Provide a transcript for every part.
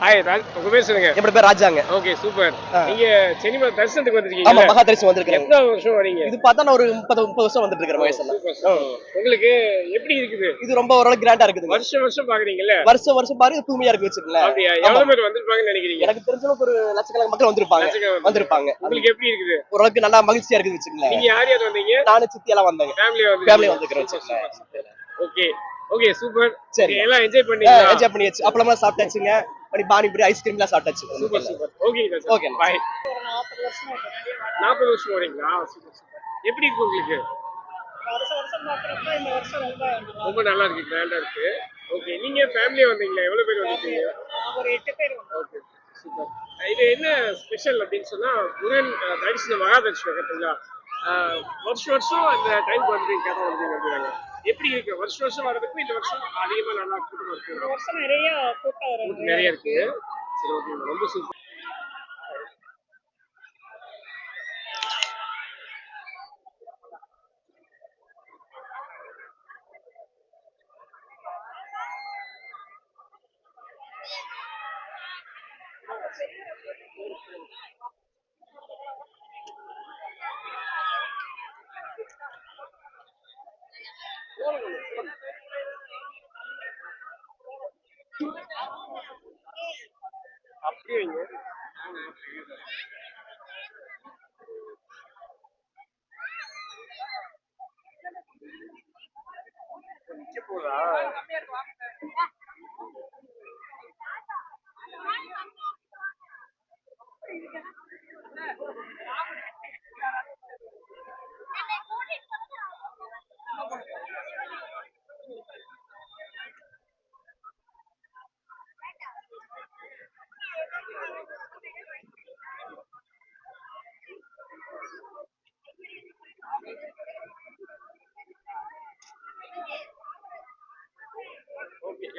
Hi உங்க பேர் சொல்லுங்க. என்னோட பேர் ராஜாங்க. Okay super. நீங்க சினிமா தரிசனத்துக்கு ஆமா வந்திருக்கீங்க மகா தரிசனம் வந்திருக்கிறேன். எத்தனை வருஷம் வரீங்க? இது பார்த்தா நான் ஒரு முப்பது முப்பது வருஷம் வந்துட்டு இருக்கிற வயசுல. super. உங்களுக்கு எப்படி இருக்குது? இது ரொம்ப ஓரளவு கிராண்டா இருக்குதுங்க. வருஷம் வருஷம் பாக்குறீங்கல்ல? வருஷம் வருஷம் பாருங்க தூய்மையா இருக்கு அப்படியா? ஆமா. எவ்வளவு பேர் வந்திருப்பாங்கன்னு நினைக்கிறீங்க? எனக்கு தெரிஞ்ச ஒரு லட்சக்கணக்கான மக்கள் வந்திருப்பாங்க. வந்திருப்பாங்க. உங்களுக்கு எப்படி இருக்குது? ஓரளவுக்கு நல்லா மகிழ்ச்சியா இருக்குது வச்சுக்கங்களேன். நீங்க யார் யார் வந்தீங்க? நானும் சித்தி எல்லாம் வந்தாங்க ஃபேமிலியா ஃபேமிலி வந்து வச்சுக்கங்களேன். ஓகே ஓகே சூப்பர் சரி. எல்லாம் என்ஜாய் பண்ணீங்க என்ஜாய் பண்ணியாச்சு. அப்பளம்லாம் சாப்பிட்டாச்சுங்க. அப்படி பானிபூரி ஐஸ்கிரீம் எல்லாம் சாப்பிட்டாச்சு சூப்பர் சூப்பர். Okay Okay. பாய் நாற்பது வருஷம் வரீங்களா சூப்பர் சூப்பர். எப்படி இருக்கு உங்களுக்கு? ரொம்ப நல்லா இருக்கு கிராண்டா இருக்கு. ஓகே நீங்க ஃபேமிலியா வந்தீங்களா? எவ்வளவு பேர் வந்திருக்கீங்க? ஒரு எட்டு பேர் ஓகே சூப்பர் இது என்ன ஸ்பெஷல் அப்படின்னு சொன்னா முருகன் அஹ், தரிசனம் மகா தரிசனம் கட்டுங்களா வருஷம் வருஷம் அந்த டைம் வந்து கதை வந்து வந்துடுறாங்க எப்படி இருக்கு? வருஷம் வருஷம் வரதுக்கும் இந்த வருஷம் அதிகமா நல்லா கூட்டம் இருக்கு வருஷம் நிறைய கூட்டம் நிறைய இருக்கு. சரி ஓகே ரொம்ப சூப்பர் அப்படியே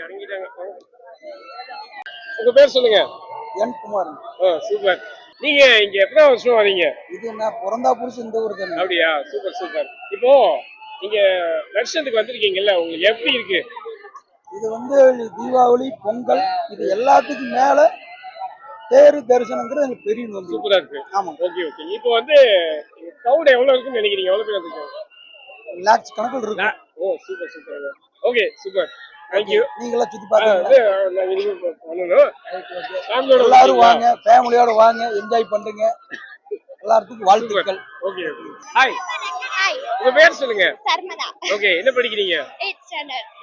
இறங்கிட்டாங்க உங்க பேர் சொல்லுங்க. என் குமார். சூப்பர். நீங்க இங்க எத்தனை வருஷம் வரீங்க? இது என்ன பிறந்தா புருஷன் இந்த ஊர் தானே? அப்படியா? Super super. இப்போ நீங்க தரிசனத்துக்கு வந்திருக்கீங்கல்ல உங்களுக்கு எப்படி இருக்கு? இது வந்து தீபாவளி பொங்கல் இது எல்லாத்துக்கும் மேல தேரு தரிசனங்கிறது எனக்கு பெரிய நோம்பு சூப்பரா இருக்கு. ஆமா. Okay okay. இப்போ வந்து கிரௌட் எவ்வளவு இருக்குன்னு நினைக்கிறீங்க? எவ்வளவு பேர் வந்திருக்காங்க? லேக்ஸ் கணக்கில் இருக்கு. ஓ super super. Okay super. Thank you நீங்களாம் பண்ணணும் ஃபேமிலியோட எல்லாரும் வாங்க. ஃபேமிலியோட வாங்க. என்ஜாய் பண்ணுங்க எல்லாத்துக்கும் வாழ்த்துக்கள். ஓகே ஹாய் உங்க பேர் சொல்லுங்க. சர்மதா. ஓகே என்ன படிக்கிறீங்க?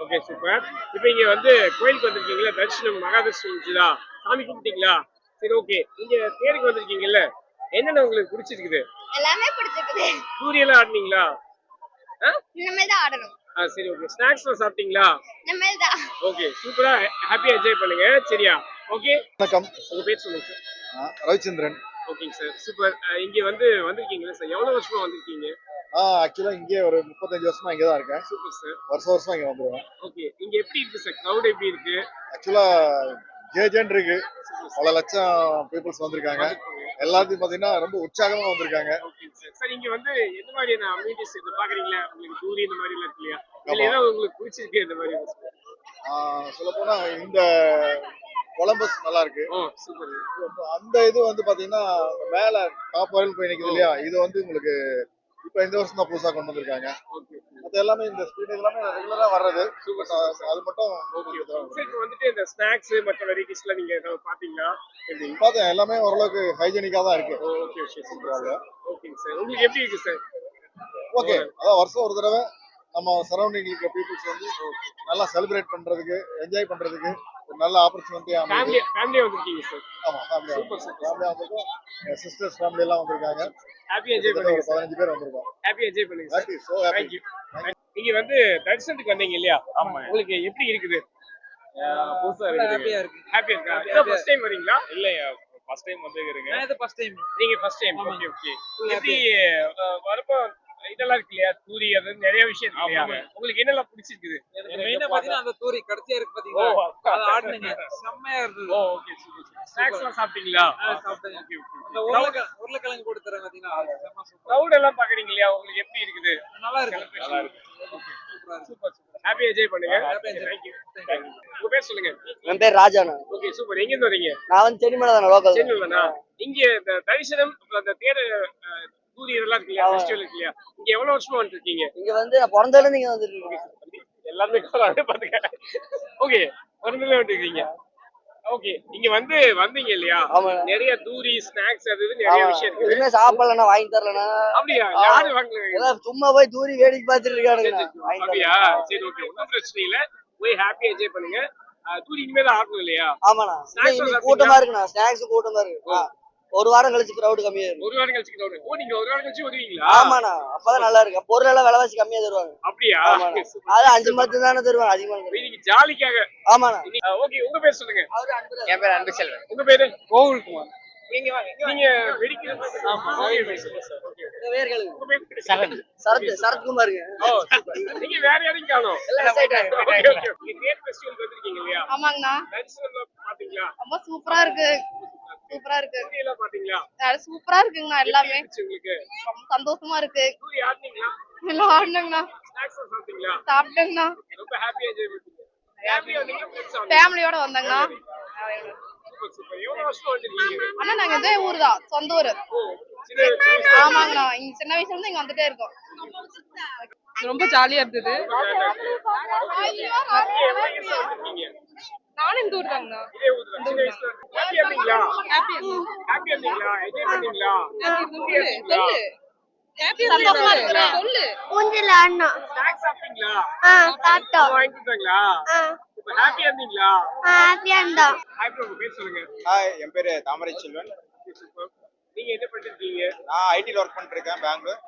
Okay super. இப்போ இங்க வந்து கோயிலுக்கு வந்திருக்கீங்களா? தரிசனம் மகா தரிசனம் இருந்துச்சுதா சாமி கும்பிட்டீங்களா? சரி ஓகே. இங்க தேருக்கு வந்திருக்கீங்கல்ல. என்னென்ன உங்களுக்கு பிடிச்சிருக்குது? எல்லாமே பிடிச்சிருக்குது. சூரியெல்லாம் ஆடினீங்களா? ஆ? இனிமேல் தான் ஆடணும். சரி ஓகே ஸ்நாக்ஸ்லாம் சாப்பிட்டீங்களா? ஓகே சூப்பரா ஹாப்பியா என்ஜாய் பண்ணுங்க. சரியா? ஓகே வணக்கம். உங்க பேர் சொல்லுங்க சார் ஆ, ரவிச்சந்திரன். ஓகேங்க சார் சூப்பர் இங்க வந்து வந்திருக்கீங்களா சார் எவ்வளவு வருஷமா வந்திருக்கீங்க? ஆக்சுவலாக இங்கே ஒரு முப்பத்தஞ்சு வருஷமா இங்கே தான் இருக்கேன். சூப்பர் சார் வருஷம் வருஷமா இங்கே வந்துடுவேன் ஓகே இங்க எப்படி இருக்கு சார் கிரௌட் எப்படி இருக்கு? ஆக்சுவலாக ஜேஜேன் இருக்கு. பல லட்சம் பீப்புள்ஸ் வந்திருக்காங்க. எல்லாத்தையும் பார்த்தீங்கன்னா ரொம்ப உற்சாகமாக வந்திருக்காங்க. சார் இங்க வந்து எந்த மாதிரியான அம்யூனிட்டிஸ் இது பாக்குறீங்களா? உங்களுக்கு தூரி இந்த மாதிரி எல்லாம் இருக்கு இல்லையா இதுல. ஏதாவது உங்களுக்கு பிடிச்சிருக்கு இந்த மாதிரி சொல்லப்போனால் இந்த கொலம்பஸ் நல்லா இருக்கு. அந்த இது வந்து பார்த்தீங்கன்னா மேலே டாப் வரையில் போய் நிற்குது இல்லையா? இது வந்து உங்களுக்கு இப்போ இந்த வருஷம் தான் புதுசாக கொண்டு வந்திருக்காங்க. அது எல்லாமே இந்த ஸ்பீடு எல்லாமே ரெகுலராக வர்றது. சூப்பர் அது அது மட்டும் வந்துட்டு இந்த ஸ்நாக்ஸ் மற்ற வெரைட்டிஸ்லாம் நீங்க பாத்தீங்களா? பார்த்தேன் எல்லாமே ஓரளவுக்கு ஹைஜீனிக்காக தான் இருக்கு. ஓகே ஓகே சூப்பர் சார் ஓகேங்க சார் உங்களுக்கு எப்படி இருக்கு சார் ஓகே அதான் வருஷம் ஒரு தடவை நம்ம சரௌண்டிங் இருக்க பீப்புள்ஸ் வந்து நல்லா செலிப்ரேட் பண்றதுக்கு என்ஜாய் பண்றதுக்கு ஒரு நல்ல ஆப்பர்ச்சுனிட்டி ஃபேமிலி ஃபேமிலியா வந்திருக்கீங்க சார் ஆமா ஃபேமிலியா Super, super. ஃபேமிலியா வந்திருக்கோம். என் சிஸ்டர்ஸ் ஃபேமிலி எல்லாம் வந்திருக்காங்க. ஹாப்பி என்ஜாய் பண்ணுங்க சார் பதினஞ்சு பேர் வந்திருக்கோம். ஹாப்பி என்ஜாய் பண்ணுங்க சார் ஹாப்பி சோ ஹாப்பி நீங்க வந்து தரிசனத்துக்கு வந்தீங்க இல்லையா? ஆமா உங்களுக்கு எப்படி இருக்குது? புதுசா ஹாப்பியா இருக்கு. ஹாப்பியா இருக்கா? இதான் ஃபர்ஸ்ட் டைம் வரீங்களா? இல்லையா ஃபர்ஸ்ட் டைம் வந்துருக்கிறீங்க நான் இது ஃபர்ஸ்ட் டைம் நீங்க ஃபர்ஸ்ட் டைம். ஓகே ஓகே எப்படி வரப்போ இதெல்லாம் இருக்கு இல்லையா? தூரி அது நிறைய விஷயம் இருக்கு. உங்களுக்கு என்னெல்லாம் பிடிச்சிருக்குது? மெயினா பாத்தீங்கன்னா அந்த தூரி கடைசியா இருக்கு பாத்தீங்களா? ஓ, அது ஆடுனீங்க. செம்மையா இருந்தது. ஓ ஓகே சூப்பர். ஸ்நாக்ஸ் எல்லாம் சாப்பிட்டீங்களா? ஆ, சாப்பிட்டேங்க. ஓகே ஓகே உருளைக்கிழங்கு போட்டு தரேன் சூப்பர். கிரவுட் எல்லாம் பாக்குறீங்க இல்லையா? உங்களுக்கு எப்படி இருக்குது? நல்லா இருக்கு. நல்லா இருக்கு. சூப்பரா இருக்கு. சூப்பர் சூப்பர் ஹாப்பி என்ஜாய் பண்ணுங்க. உங்க பேர் சொல்லுங்க. என் பேர் ராஜாண்ணா. ஓகே சூப்பர் எங்க இருந்து வரீங்க நான் வந்து சென்னிமலை தானே. லோக்கல் சென்னையிலண்ணா இங்க இந்த தரிசனம் அந்த தேர் அஹ், தூரி இதெல்லாம் இருக்கு இல்லையா. ஃபெஸ்டிவல் இருக்கு இல்லையா இங்க எவ்வளவு வருஷமா இங்க வந்து நான் பிறந்ததுல இருந்து இங்க வந்துருக்கீங்க எல்லாருமே பாத்துக்க ஓகே பிறந்ததுல வந்துருக்கீங்க ஓகே இங்க வந்து வந்தீங்க இல்லையா. நிறைய தூரி ஸ்நாக்ஸ் அது இது நிறைய விஷயம் இருக்குது. எதுவுமே வாங்கி தரலண்ணா அப்படியா. யாரு வாங்கல எல்லாம் சும்மா போய் தூரி வேடிக்கை பார்த்துட்டு இருக்கானுங்க. அப்படியா? சரி ஓகே ஒன்றும் பிரச்சனை இல்ல. போய் ஹாப்பியா என்ஜாய் பண்ணுங்க. தூரி இனிமே தான் ஆடணும் இல்லையா? ஆமாண்ணா. சாப்பிட்டீங்களா? கூட்டமா இருக்குண்ணா. ஸ்நாக்ஸ் கூட்டமா இருக்கு. ஒரு வாரம் கழிச்சு கிரௌட் கம்மியா இருக்கும் ஒரு வாரம் கழிச்சு கிட்ட ஓ நீங்க ஒரு வாரம் கழிச்சு வருவீங்களா? ஆமாண்ணா. அப்பதான் நல்லா இருக்கு. பொருள் எல்லாம் விலைவாசி கம்மியா தருவாங்க. அப்படியா? அது அஞ்சு மத்து தானே தருவாங்க. அதிகமா. இன்னைக்கு ஜாலிக்காக. ஆமாண்ணா. ஓகே உங்க பேர் சொல்லுங்க. என் பேர் அன்பு செல்வன். உங்க பேரு? நீங்க. நீங்க சரத். சரத் சரத்குமாருங்க. நீங்க வேற யாரையும் காணோம். நீங்க ஆமாங்கண்ணா. ரொம்ப சூப்பரா இருக்கு. சூப்பரா இருக்கு. சூப்பரா இருக்குங்கண்ணா எல்லாமே. சந்தோஷமா இருக்கு. ஸ்நாக்ஸ் சாப்பிட்டீங்களா? சாப்பிட்டேங்கண்ணா. ஃபேமிலியோட வந்தேங்கண்ணா. அண்ணா நாங்க இதே ஊர். தான் சொந்த ஊர் ஆமாங்கண்ணா. இங்க சின்ன வயசுல இருந்து இங்க வந்துட்டே இருக்கோம். ரொம்ப ஜாலியா இருந்தது. நானும் இந்த ஊர் தாங்கண்ணா இதே ஊர் தான். சின்ன வயசுல ஹாப்பியா இருந்தீங்களா ஹாப்பி ஹாப்பியா இருந்தீங்களா என்ஜாய் பண்ணீங்களா? சந்தோஷமா சொல்லு. ஊஞ்சல் ஆடணும் ஸ்நாக்ஸ் சாப்பிட்டீங்களா? ஆ சாப்பிட்டோம். வாங்கி கொடுத்தாங்களா? ஆ. இப்ப ஹாப்பியா இருந்தீங்களா ஹாப்பியா இருந்தோம் ஹாய் ப்ரோ உங்க பேர் சொல்லுங்க. ஹாய் என் பேர் தாமரை செல்வன். நீங்க என்ன பண்ணிருக்கீங்க நான் ஐடியில் ஒர்க் பண்ணிட்டு இருக்கேன் பெங்களூர்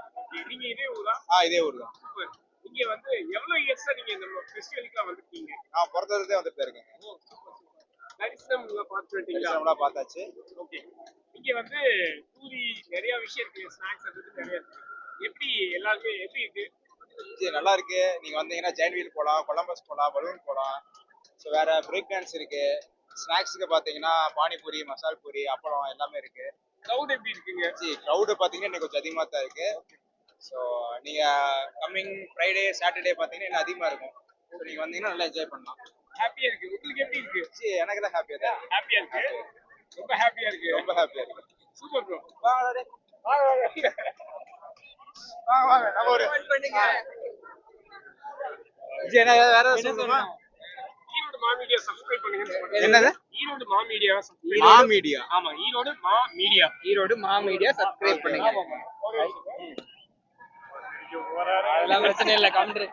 நீங்க இதே ஊரா? ஆ இதே ஊர் தான். சூப்பர் நீங்க வந்து எவ்வளவு இயர்ஸா நீங்க இந்த ஃபெஸ்டிவலுக்கு வந்திருக்கீங்க? நான் பிறந்ததே வந்துட்டு இருக்கேன் தரிசனம் பார்த்து வந்துட்டீங்களா எல்லாம் பார்த்தாச்சு. ஓகே இங்க வந்து பூரி நிறைய விஷயம் இருக்கு. ஸ்நாக்ஸ் அது நிறைய இருக்கு. எப்படி எல்லாருமே எப்படி இருக்கு? சரி நல்லா இருக்கு. நீங்க வந்தீங்கன்னா ஜெயின் வீல் போகலாம் கொலம்பஸ் போகலாம் பலூன் போகலாம் ஸோ வேற பிரேக் டான்ஸ் இருக்கு. ஸ்நாக்ஸுக்கு பார்த்தீங்கன்னா பானிபூரி மசால் பூரி அப்பளம் எல்லாமே இருக்கு. க்ரௌட் எப்படி இருக்குங்க? சரி க்ரௌடு பார்த்தீங்கன்னா இன்னைக்கு கொஞ்சம் அதிகமாக தான் இருக்கு ஸோ நீங்க கம்மிங் ஃப்ரைடே சாட்டர்டே பார்த்தீங்கன்னா இன்னும் அதிகமாக இருக்கும். ஸோ நீங்க வந்தீங்கன்னா நல்லா என்ஜாய் பண்ணலாம். ஹாப்பியா இருக்கு. உங்களுக்கு எப்படி இருக்கு? சரி எனக்கு தான் ஹாப்பியாக தான் இருக்கு. ஹாப்பியா இருக்கு. ரொம்ப ஹாப்பியா இருக்கு. ரொம்ப ஹாப்பியாக இருக்கு. சூப்பர் ப்ரோ வாங்க வாங்க வாங்க. நம்ம ஒரு வேற சொல்லணுமா? ஈரோடு மா மீடியா சப்ஸ்கிரைப் பண்ணுங்கன்னு சொல்லுங்க என்னது? ஈரோடு மா மீடியா மா மீடியா. ஆமா ஈரோடு மா மீடியா. ஈரோடு மா மீடியா சப்ஸ்கிரைப் பண்ணுங்க. அதெல்லாம் பிரச்சனை இல்ல counter.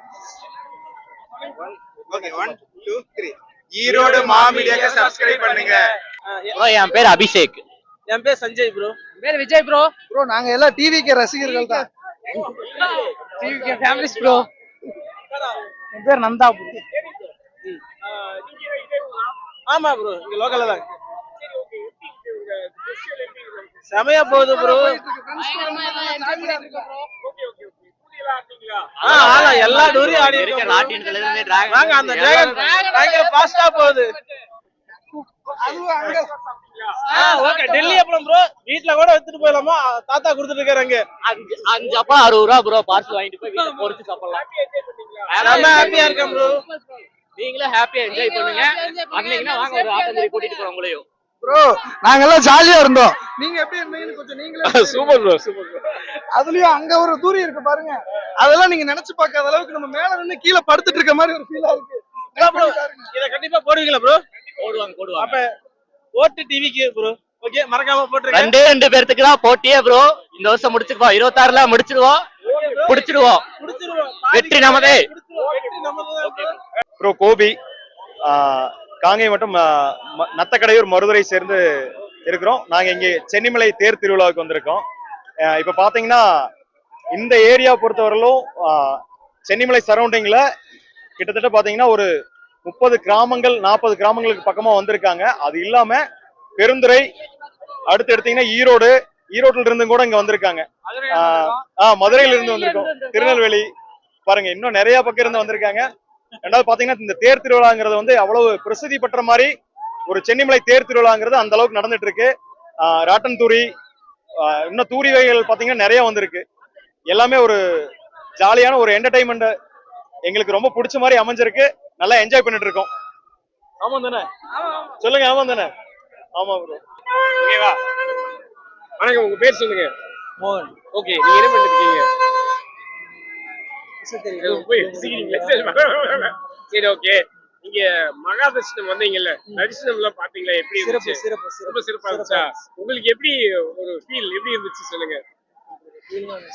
Okay one two three Erode Maa மீடியாக்கு subscribe பண்ணுங்க. ப்ரோ என் பேர் அபிஷேக். என் பேர் சஞ்சய் ப்ரோ பேர் விஜய் ப்ரோ ப்ரோ நாங்க எல்லாம் டிவிக்கு ரசிகர்கள் தான். டிவிகே ஃபேமிலிஸ் ப்ரோ என் பேர் நந்தா ப்ரோ? ஆமா ப்ரோ இங்க லோக்கல்ல தான். செமையா போகுது ப்ரோ ஆனா எல்லா டோரியும் ஆடி இருக்கோம். bro. நாட்டியன்ல இருந்து டிராகன் வாங்க அந்த டிராகன் பயங்கர ஃபாஸ்டா போகுது. சாப்பிட்டீங்களா ஆ ஓகே டெல்லி அப்புறம் ப்ரோ வீட்ல கூட எடுத்துட்டு போயிடலாமா? தாத்தா கொடுத்துட்டு இருக்காரு அஞ்சு அஞ்சு அப்பா அறுபது ரூபா ப்ரோ பார்சல் வாங்கிட்டு போய் வீட்டுல பொறிச்சு சாப்பிடலாம். ஹாப்பியா இருக்கேன் ப்ரோ நீங்களும் ஹாப்பியா என்ஜாய் பண்ணுங்க. வாங்க ஒரு ஆட்டந்தறி கூட்டிட்டு போறோம் உங்களையும். ப்ரோ நாங்க எல்லாம் ஜாலியா இருந்தோம். நீங்க எப்படி இருந்தீங்கன்னு கொஞ்சம் நீங்களே சூப்பர் ப்ரோ சூப்பர் ப்ரோ அதுலயும் அங்க ஒரு தூரி இருக்கு பாருங்க. அதெல்லாம் நீங்க நினைச்சு பார்க்காத அளவுக்கு நம்ம மேல நின்னு கீழே படுத்துட்டு இருக்க மாதிரி ஒரு ஃபீலா இருக்கு. ப்ரோ இத கண்டிப்பா போடுவீங்களா ப்ரோ போடுவாங்க போடுவாங்க. அப்ப ஓட்டு டிவிக்கு ப்ரோ ஓகே மறக்காம போட்டுருங்க. ரெண்டே ரெண்டு பேர்த்துக்கு தான் போட்டியே ப்ரோ இந்த வருஷம் முடிச்சிருக்கோம் இருபத்தாறுல முடிச்சிருவோம் புடிச்சிடுவோம். முடிச்சிருவோம் வெற்றி நமதே. வெற்றி நமது. ப்ரோ கோபி ஆஹ் காங்கை மற்றும் நத்தக்கடையூர் மருதுரை சேர்ந்து இருக்கிறோம். நாங்க இங்கே சென்னிமலை தேர் திருவிழாவுக்கு வந்திருக்கோம். இப்ப பாத்தீங்கன்னா இந்த ஏரியா பொறுத்தவரையிலும் சென்னிமலை சரௌண்டிங்ல கிட்டத்தட்ட பாத்தீங்கன்னா ஒரு முப்பது கிராமங்கள் நாற்பது கிராமங்களுக்கு பக்கமா வந்திருக்காங்க. அது இல்லாம பெருந்துறை அடுத்து எடுத்தீங்கன்னா ஈரோடு ஈரோட்ல இருந்து கூட இங்க வந்திருக்காங்க. ஆஹ் ஆஹ் மதுரையில இருந்து வந்திருக்கோம். திருநெல்வேலி. பாருங்க இன்னும் நிறைய பக்கம் இருந்து வந்திருக்காங்க. ரெண்டாவது பாத்தீங்கன்னா இந்த தேர் திருவிழாங்கிறது வந்து அவ்வளவு பிரசித்தி பெற்ற மாதிரி ஒரு சென்னிமலை தேர் திருவிழாங்கிறது அந்த அளவுக்கு நடந்துட்டு இருக்கு ராட்டன் தூரி இன்னும் தூரி வகைகள் பாத்தீங்கன்னா நிறைய வந்திருக்கு. எல்லாமே ஒரு ஜாலியான ஒரு என்டர்டைன்மெண்ட் எங்களுக்கு ரொம்ப பிடிச்ச மாதிரி அமைஞ்சிருக்கு. நல்லா என்ஜாய் பண்ணிட்டு இருக்கோம் ஆமா தானே? சொல்லுங்க ஆமா தானே? ஆமா ப்ரோ ஓகேவா? வணக்கம் உங்க பேர் சொல்லுங்க. மோகன். ஓகே நீங்க என்ன பண்ணிட்டு இருக்கீங்க? சரி, ஓகே நீங்க மகா தரிசனம் வந்தீங்கல்ல தரிசனம் எல்லாம் பாத்தீங்களா எப்படி சிறப்பு இருந்துச்சு? சிறப்பு ரொம்ப சிறப்பா இருந்துச்சா? உங்களுக்கு எப்படி ஒரு ஃபீல் எப்படி இருந்துச்சு சொல்லுங்க.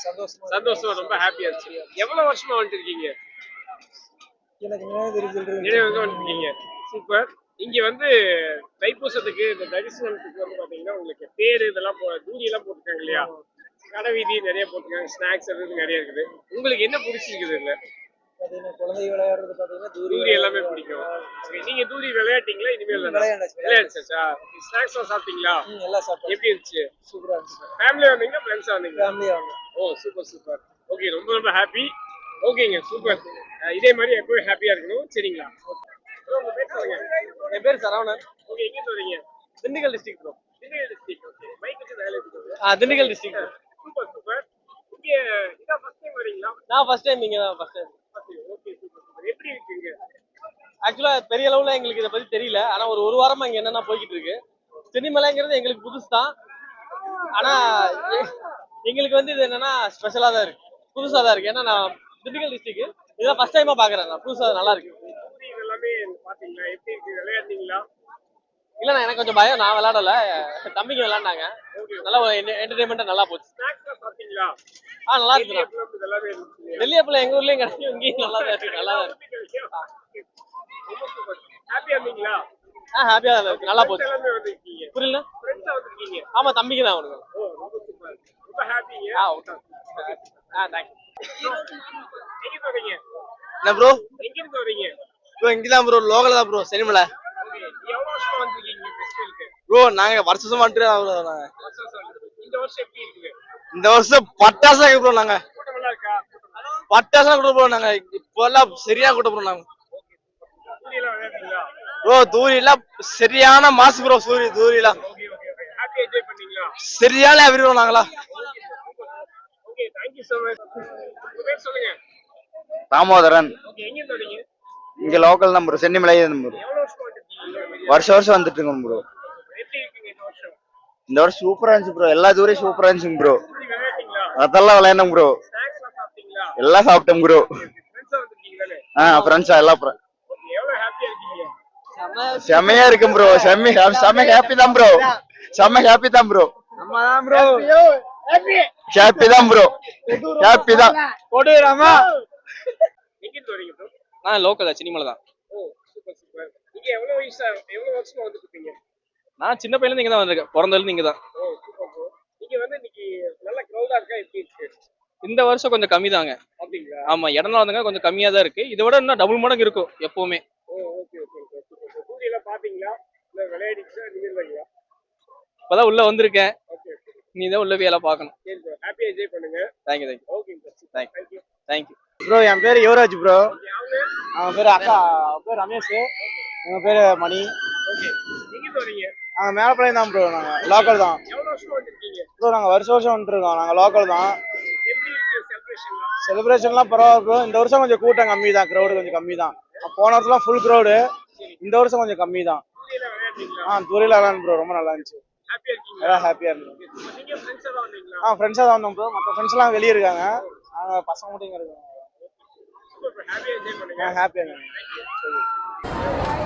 சந்தோஷமா சந்தோஷமா ரொம்ப ஹாப்பியா இருந்துச்சு. எவ்வளவு வருஷமா வந்துட்டு இருக்கீங்க எனக்கு நினைவு வந்துருக்கீங்க. சூப்பர் இங்க வந்து தைப்பூசத்துக்கு இந்த தரிசனத்துக்கு வந்து பாத்தீங்கன்னா உங்களுக்கு தேர் இதெல்லாம் தூரி எல்லாம் போட்டிருக்காங்க இல்லையா? கடை வீதி நிறைய போட்டிருக்காங்க. ஸ்நாக்ஸ் அது நிறைய இருக்குது. உங்களுக்கு என்ன பிடிச்சிருக்குது இல்ல பாத்தீங்கன்னா குழந்தை விளையாடுறது பாத்தீங்கன்னா தூரி எல்லாமே பிடிக்கும். நீங்க தூரி விளையாட்டீங்களா? இனிமேல் விளையாடுச்சா ஸ்நாக்ஸ் எல்லாம் சாப்பிட்டீங்களா? எல்லாம் சாப்பிட்டோம் எப்படி இருந்துச்சு? சூப்பரா இருந்துச்சு. ஃபேமிலியா வந்தீங்களா ஃப்ரெண்ட்ஸா வந்தீங்களா? ஃபேமிலியா வந்து ஓ சூப்பர் சூப்பர் ஓகே ரொம்ப ரொம்ப ஹாப்பி ஓகேங்க சூப்பர் இதே மாதிரி எப்பவும் ஹாப்பியா இருக்கணும். சரிங்களா? என் பேர் சரவணன். ஓகே எங்க வரீங்க? Dindigul district bro Dindigul district okay bike வச்சு திண்டுக்கல் டிஸ்ட்ரிக்ட் இதான் ஃபர்ஸ்ட் டைம் வரீங்களா? நான் ஃபர்ஸ்ட் டைம் இங்க தான் first time okay super super எப்படி இருக்குங்க? ஆக்சுவலா பெரிய அளவுல எங்களுக்கு இதை பத்தி தெரியல. ஆனா ஒரு ஒரு வாரமா இங்க என்னென்ன போய்கிட்டு இருக்கு. சென்னிமலைங்கிறது எங்களுக்கு புதுசு தான் ஆனா எங்களுக்கு வந்து இது என்னன்னா ஸ்பெஷலா தான் இருக்கு. புதுசா தான் இருக்கு. ஏன்னா நான் திண்டுக்கல் டிஸ்ட்ரிக்ட் இதெல்லாம் ஃபர்ஸ்ட் டைமா பாக்குறேன் நான். புதுசா நல்லா இருக்கு. எல்லாமே பாத்தீங்களா? எப்படி இருக்கு? விளையாடுனீங்களா? இல்ல நான் எனக்கு கொஞ்சம் பயம். நான் விளையாடல. தம்பிங்க விளையாண்டாங்க. நல்லா என்டர்டைன்மெண்டா நல்லா போச்சு. ஆ நல்லா இருக்கு கேடிஎஃப் இதெல்லாமே இருந்துச்சு. இல்லையா? டெல்லியப்பல எங்க ஊர்லயும் கிடைக்கும் இங்கேயும் நல்லா தான் இருக்கு நல்லா தான் இருக்கு. ஆ ஹாப்பியா தான் இருக்கு நல்லா போச்சு. புரியல? ஆமா தம்பிக்கு தான் அவனுங்க ஆ தேங்க்யூ என்ன ப்ரோ எங்க இருந்து வரீங்க ப்ரோ இங்க தான் ப்ரோ லோக்கல் தான் ப்ரோ வருஷமா வந்திருக்கீங்க? ஃபெஸ்டிவலுக்கு ப்ரோ நாங்க வருஷம் வந்துட்டு நாங்க. இந்த வருஷம் எப்படி இந்த வருஷம் பட்டாசா இருக்கு ப்ரோ நாங்க. பட்டாசா கூட ப்ரோ நாங்க. இப்போ எல்லாம் சரியா கூட ப்ரோ நாங்க. ப்ரோ தூரி எல்லாம் சரியான மாசு ப்ரோ சூரி தூரி எல்லாம் okay okay okay. Happy enjoy பண்ணீங்களா? சரியான ப்ரோ நாங்களா தாமோதரன். இங்க லோக்கல் தான் ப்ரோ சென்னிமலை தான் ப்ரோ எவ்வளவு வருஷமா வருஷம் வந்துட்டு இருக்கோம் ப்ரோ இந்த வருஷம் சூப்பரா இருந்துச்சு ப்ரோ எல்லா தூரையும் சூப்பரா இருந்துச்சுங்க ப்ரோ அதெல்லாம் விளையாண்டோம் ப்ரோ எல்லாம் சாப்பிட்டோம் ப்ரோ ஆ ஃப்ரெண்ட்ஸா எல்லாம் இருக்கீங்க செம்மையா இருக்கும் ப்ரோ செம்ம செம்ம ஹாப்பி தான் ப்ரோ செம்ம ஹாப்பி தான் ப்ரோ ப்ரோ ஹாப்பி தான் ப்ரோ ஹாப்பி தான். ப்ரோ நான் லோக்கல் சென்னிமலை தான். நீங்க எவ்வளவு வயசா எவ்வளவு வருஷமா வந்துட்டு இருக்கீங்க நான் சின்ன பையன்ல தான் வந்திருக்கேன். பிறந்ததுல இங்க தான் ஓ சூப்பர் ப்ரோ நீங்க வந்து இன்னைக்கு நல்ல க்ரௌடா இருக்கா? எப்படி இருக்கு? இந்த வருஷம் கொஞ்சம் கம்மி தாங்க அப்படிங்களா? ஆமா இடம்லாம் வந்தாங்க கொஞ்சம் கம்மியா தான் இருக்கு. இதை விட இன்னும் டபுள் மடங்கு இருக்கும் எப்பவுமே. ஓ ஓகே ஓகே ஓகே தூரி எல்லாம் பாத்தீங்களா இல்ல விளையாடிச்சா இப்பதான் உள்ள வந்திருக்கேன். ஓகே ஓகே நீ தான் உள்ள போய் எல்லாம் பார்க்கணும். சரி ப்ரோ ஹாப்பியா என்ஜாய் பண்ணுங்க. Thank you thank you okay Thank thank you bro என் பேர் யுவராஜ் ப்ரோ அவங்க அவன் பேர் அக்கா. அவன் பேர் ரமேஷ். எங்க பேர் மணி. ஓகே. எங்க இருந்து வரீங்க நாங்க மேலப்பாளையம் தான் ப்ரோ நாங்க. லோக்கல் தான். எவ்வளவு வருஷமா வந்திருக்கீங்க? ப்ரோ நாங்க வருஷம் வருஷம் வந்துருக்கோம். நாங்க லோக்கல் தான். எப்படி இருக்கு செலிப்ரேஷன்லாம் செலிப்ரேஷன்லாம் பரவாயில்ல ப்ரோ இந்த வருஷம் கொஞ்சம் கூட்டம் கம்மி தான். க்ரௌடு கொஞ்சம் கம்மி தான். போன வருஷம்லாம் ஃபுல் க்ரௌடு இந்த வருஷம் கொஞ்சம் கம்மி தான். ஆ துறையில விளாண்டு ப்ரோ ரொம்ப நல்லா இருந்துச்சு. எல்லாம் ஹாப்பியா இருந்தோம். ஆ ஃப்ரெண்ட்ஸாக தான் வந்தோம் ப்ரோ மற்ற ஃப்ரெண்ட்ஸ்லாம் வெளியே இருக்காங்க. நாங்கள் பசங்க மட்டும் இங்கே நான் ஹாப்பியாக இருக்கேன்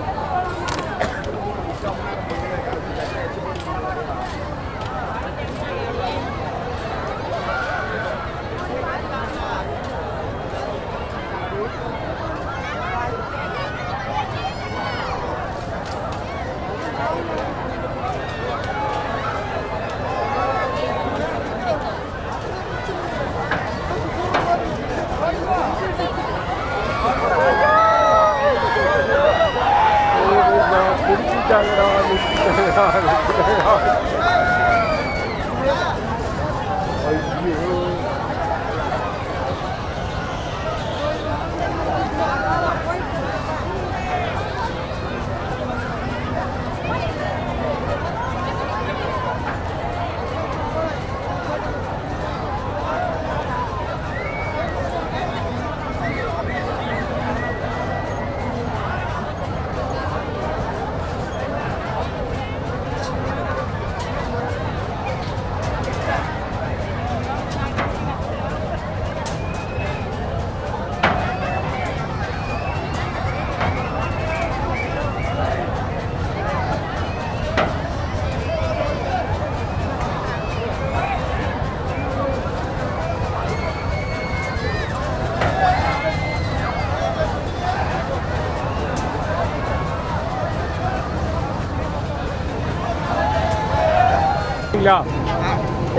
சரிங்களா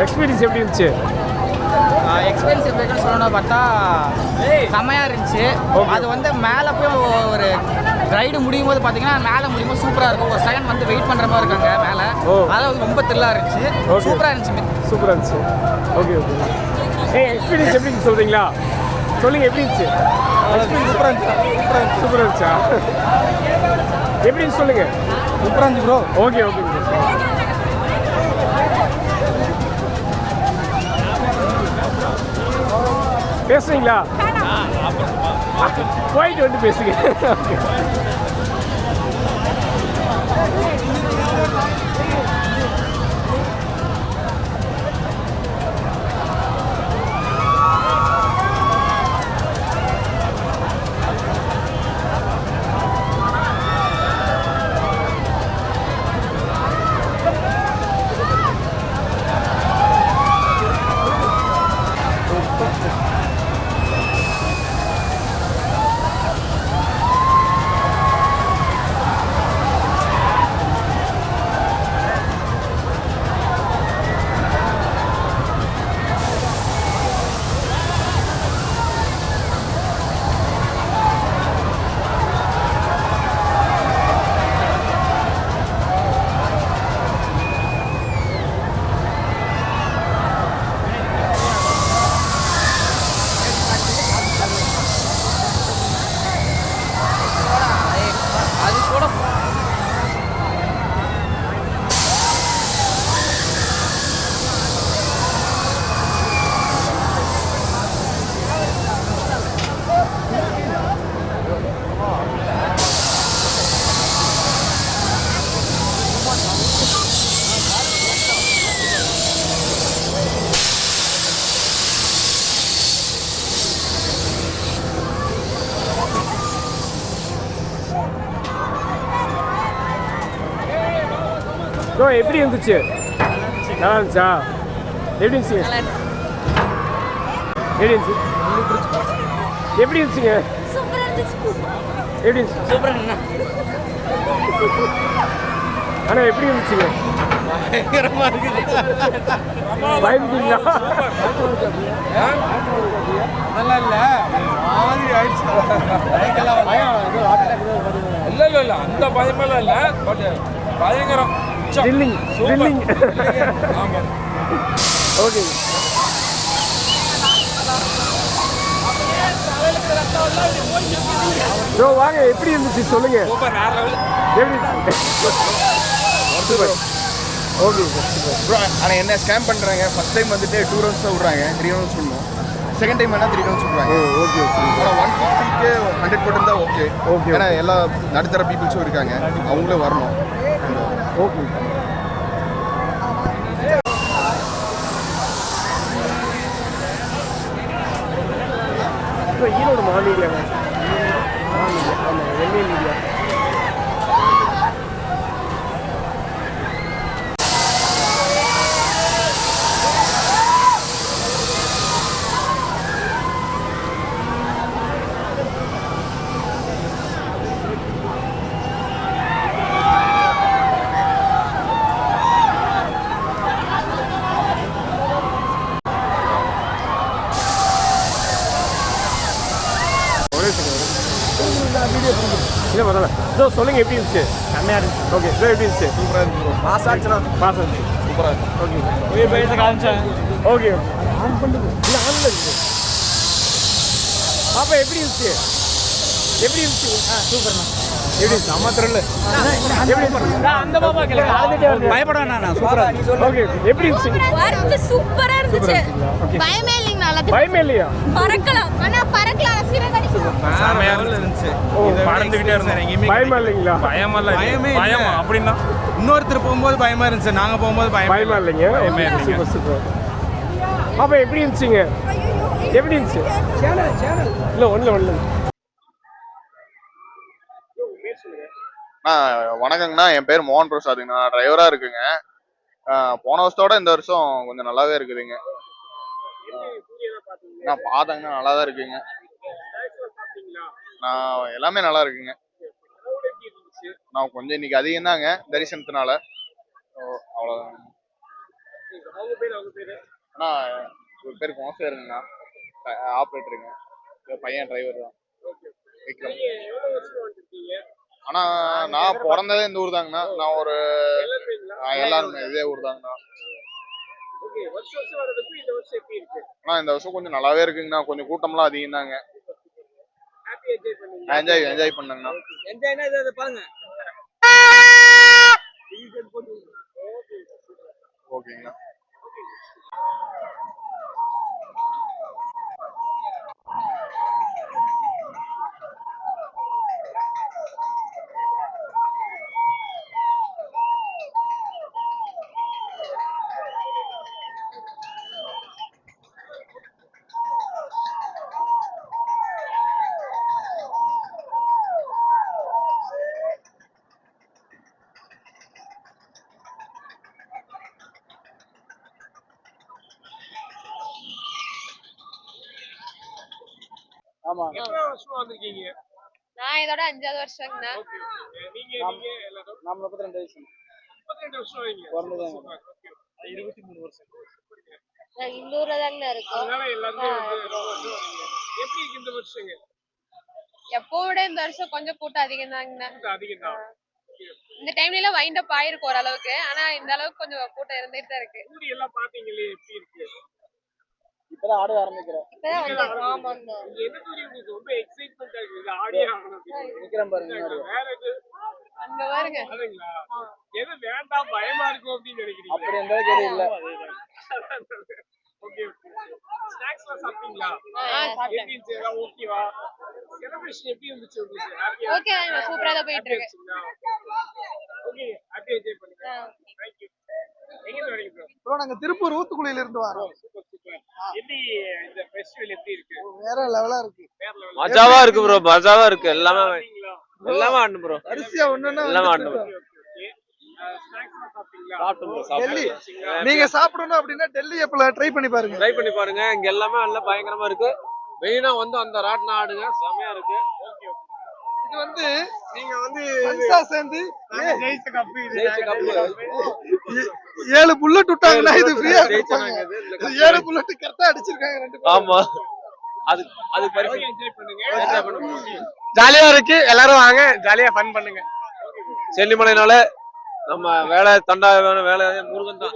எக்ஸ்பீரியன்ஸ் எப்படி இருந்துச்சு? எக்ஸ்பீரியன்ஸ் எப்படி சொல்லணும்னு பார்த்தா செம்மையாக இருந்துச்சு. அது வந்து மேலே போய் ஒரு ரைடு முடியும் போது பார்த்தீங்கன்னா மேலே முடியும் போது சூப்பராக இருக்கும். ஒரு செகண்ட் வந்து வெயிட் பண்ணுற மாதிரி இருக்காங்க மேலே. ஓ. அதெல்லாம் வந்து ரொம்ப த்ரில்லாக இருந்துச்சு. சூப்பராக இருந்துச்சு சூப்பராக இருந்துச்சு. ஓகே ஓகே ஏ எக்ஸ்பீரியன்ஸ் எப்படி சொல்கிறீங்களா சொல்லுங்க எப்படி இருந்துச்சு? சூப்பராக இருந்துச்சு சூப்பராக இருந்துச்சா. எப்படி இருந்துச்சு சொல்லுங்க. சூப்பராக இருந்துச்சு ப்ரோ ஓகே ஓகே பேசுறீங்களா? போயிட்டு வந்து பேசுங்க. ப்ரோ எப்படி இருந்துச்சு? நல்லா இருந்துச்சா? எப்படி இருந்துச்சு? எப்படி இருந்துச்சு? எப்படி இருந்துச்சுங்க? எப்படி இருந்துச்சு? சூப்பராக ஆனால் எப்படி இருந்துச்சுங்க பயந்துட்டீங்களா நல்லா இல்லை. மாதிரி ஆயிடுச்சு. இல்லை இல்லை இல்லை. அந்த பயமெல்லாம் இல்லை. பட் பயங்கரம். ட்ரில்லிங் ட்ரில்லிங் ஓகே ப்ரோ வாங்க எப்படி இருந்துச்சு சொல்லுங்க. எப்படி ஓகே ப்ரோ ஆனால் என்ன ஸ்கேம் பண்ணுறாங்க ஃபர்ஸ்ட் டைம் வந்துட்டு டூ ரவுண்ட்ஸ் தான் விட்றாங்க. த்ரீ ரவுண்ட்ஸ் விடணும். செகண்ட் டைம் வேணால் த்ரீ ரவுண்ட்ஸ் விட்றாங்க. ஓகே ஓகே ஆனால் ஒன் ஃபிஃப்டிக்கு ஹண்ட்ரட் பர்சன்ட் தான் ஓகே Okay, ஏன்னா எல்லா நடுத்தர பீப்புள்ஸும் இருக்காங்க. அவங்களும் வரணும். ஓகே இப்போ ஈரோடு மாநிலம் ஆமாம் வெள்ளை மீடியா இல்லை பரவாயில்ல ஸோ சொல்லுங்க எப்படி இருந்துச்சு? செம்மையாக இருந்துச்சு. ஓகே ஸோ எப்படி இருந்துச்சு? சூப்பராக இருந்துச்சு. பாஸ் ஆச்சுனா பாஸ் ஆச்சு. சூப்பராக ஓகே போய் போய் காமிச்சேன். ஓகே ஆன் பண்ணுது இல்லை ஆன்ல இருக்கு பாப்பா எப்படி இருந்துச்சு? எப்படி இருந்துச்சு? சூப்பர்ண்ணா எப்படி இருந்துச்சு? த்ரில்லு எப்படி இருந்துச்சு? அந்த பாப்பா பயப்பட வேணாம் சூப்பரா ஓகே எப்படி இருந்துச்சு? சூப்பரா இருந்துச்சு. ஓகே பயமே இல்லைங்க. பயமே இல்லையா? பறக்கலாம். ஆனா பறக்கலாம். சிறகடிக்கலாம் இருந்துச்சு. ஓ பறந்துகிட்டே இருந்தேன் எங்கேயுமே பயமா இல்லைங்களா? பயமா இல்லை. பயமே பயமா? அப்படின்னா? இன்னொருத்தர் போகும்போது பயமா இருந்துச்சு. நாங்க போகும்போது பயமா பயமா இல்லைங்க? பயமே இல்லைங்க. பாப்பா எப்படி இருந்துச்சுங்க? எப்படி இருந்துச்சு? இல்லை ஒன்றும் ஒன்றும் அண்ணா வணக்கங்கண்ணா. என் பேர் மோகன் பிரசாத்துங்கண்ணா நான் டிரைவராக இருக்குங்க போன வருஷத்தோட இந்த வருஷம் கொஞ்சம் நல்லாவே இருக்குதுங்க. நான் பார்த்தேங்கண்ணா நல்லா தான் இருக்குங்க. நான் எல்லாமே நல்லா இருக்குங்க. நான் கொஞ்சம் இன்னைக்கு அதிகம் தாங்க தரிசனத்தினால. ஓ அவ்வளோதாங்க அண்ணா ஒரு பேர் கோசேருங்கண்ணா ஆப்ரேட்டருங்க. பையன் டிரைவர் தான். விக்ரம். ஆனா நான் பிறந்ததே இந்த ஊர் தாங்கண்ணா நான் ஒரு எல்லாருமே இதே ஊர் தாங்கண்ணா ஆனா இந்த வருஷம் கொஞ்சம் நல்லாவே இருக்குங்கண்ணா. கொஞ்சம் கூட்டம்லாம் அதிகம் தாங்க ஹாப்பி என்ஜாய் என்ஜாய் என்ஜாய் பண்ணங்கண்ணா. என்ஜாய்னா இது பாருங்க. ஓகேங்கண்ணா. ஆமா. எத்தனை வருஷமா வந்திருக்கீங்க? நான் இதோட அஞ்சாவது வருஷங்கண்ணா ஓகே நீங்க நம்ம முப்பத்தி ரெண்டு வயசு. முப்பத்தி ரெண்டு வருஷம் பிறந்ததே. இருபத்தி மூணு வருஷம். இந்த ஊர்ல தாங்க இருக்கோம். வருஷம் எப்படி இருக்கு இந்த வருஷங்க? எப்போ விட இந்த வருஷம் கொஞ்சம் கூட்டம் அதிகம் அதிகம் தான் இந்த டைம்ல எல்லாம் வைண்ட் அப் ஆயிருக்கு ஓரளவுக்கு. ஆனா இந்த அளவுக்கு கொஞ்சம் கூட்டம் இருந்துட்டு தான் இருக்கு. எல்லாம் பாத்தீங்களே எப்படி இருக்கு? இப்பதான் ஆட ஆரம்பிக்கிறேன். நிக்கிறேன் பாருங்க முன்னாடி. வேற எது? அங்க பாருங்க. எது வேண்டாம் பயமா இருக்கும் அப்படின்னு நினைக்கிறீங்க? அப்படி எந்த எதுவும் இல்ல. ஓகே ஸ்நாக்ஸ் எல்லாம் சாப்பிட்டீங்களா. எப்படி இருந்துச்சு? ஓகேவா செலிப்ரேஷன் எப்படி இருந்துச்சு உங்களுக்கு? ஓகே சூப்பரா தான் போயிட்டு இருக்கு. ஓகே ஹாப்பி என்ஜாய் பண்ணுங்க எங்க வரீங்க ப்ரோ ப்ரோ நாங்க திருப்பூர் ஊத்துக்குழியில இருந்து வரோம் எப்படி இந்த ஃபெஸ்டிவல் எப்படி இருக்கு? வேற லெவலா இருக்கு. மஜாவா இருக்கு ப்ரோ மஜாவா இருக்கு. எல்லாமே? எல்லாமே ஆடணும் ப்ரோ அரிசியா ஒண்ணுன்னா எல்லாமே ஆடணும் சாப்பிட்டீங்களா? நீங்க சாப்பிடணும் அப்படின்னா டெல்லி எப்பல ட்ரை பண்ணி பாருங்க. ட்ரை பண்ணி பாருங்க. இங்க எல்லாமே நல்லா பயங்கரமா இருக்கு. மெயினா வந்து அந்த ராட்னா ஆடுங்க. செமையா இருக்கு. இது வந்து நீங்க வந்து சேர்ந்து ஜெயிச்ச கப்பு இது. ஜெயிச்ச நாங்க கப்பு. ஏழு புல்லட் விட்டாங்கன்னா இது ஃப்ரீயா ஏழு புல்லட் கரெக்டா அடிச்சிருக்காங்க ரெண்டு ஆமா. அது அது பரிசு. ஜாலியா இருக்கு. எல்லாரும் வாங்க. ஜாலியா ஃபன் பண்ணுங்க. சென்னிமலைனால நம்ம வேலை தண்டா வேலை முருகன் தான்.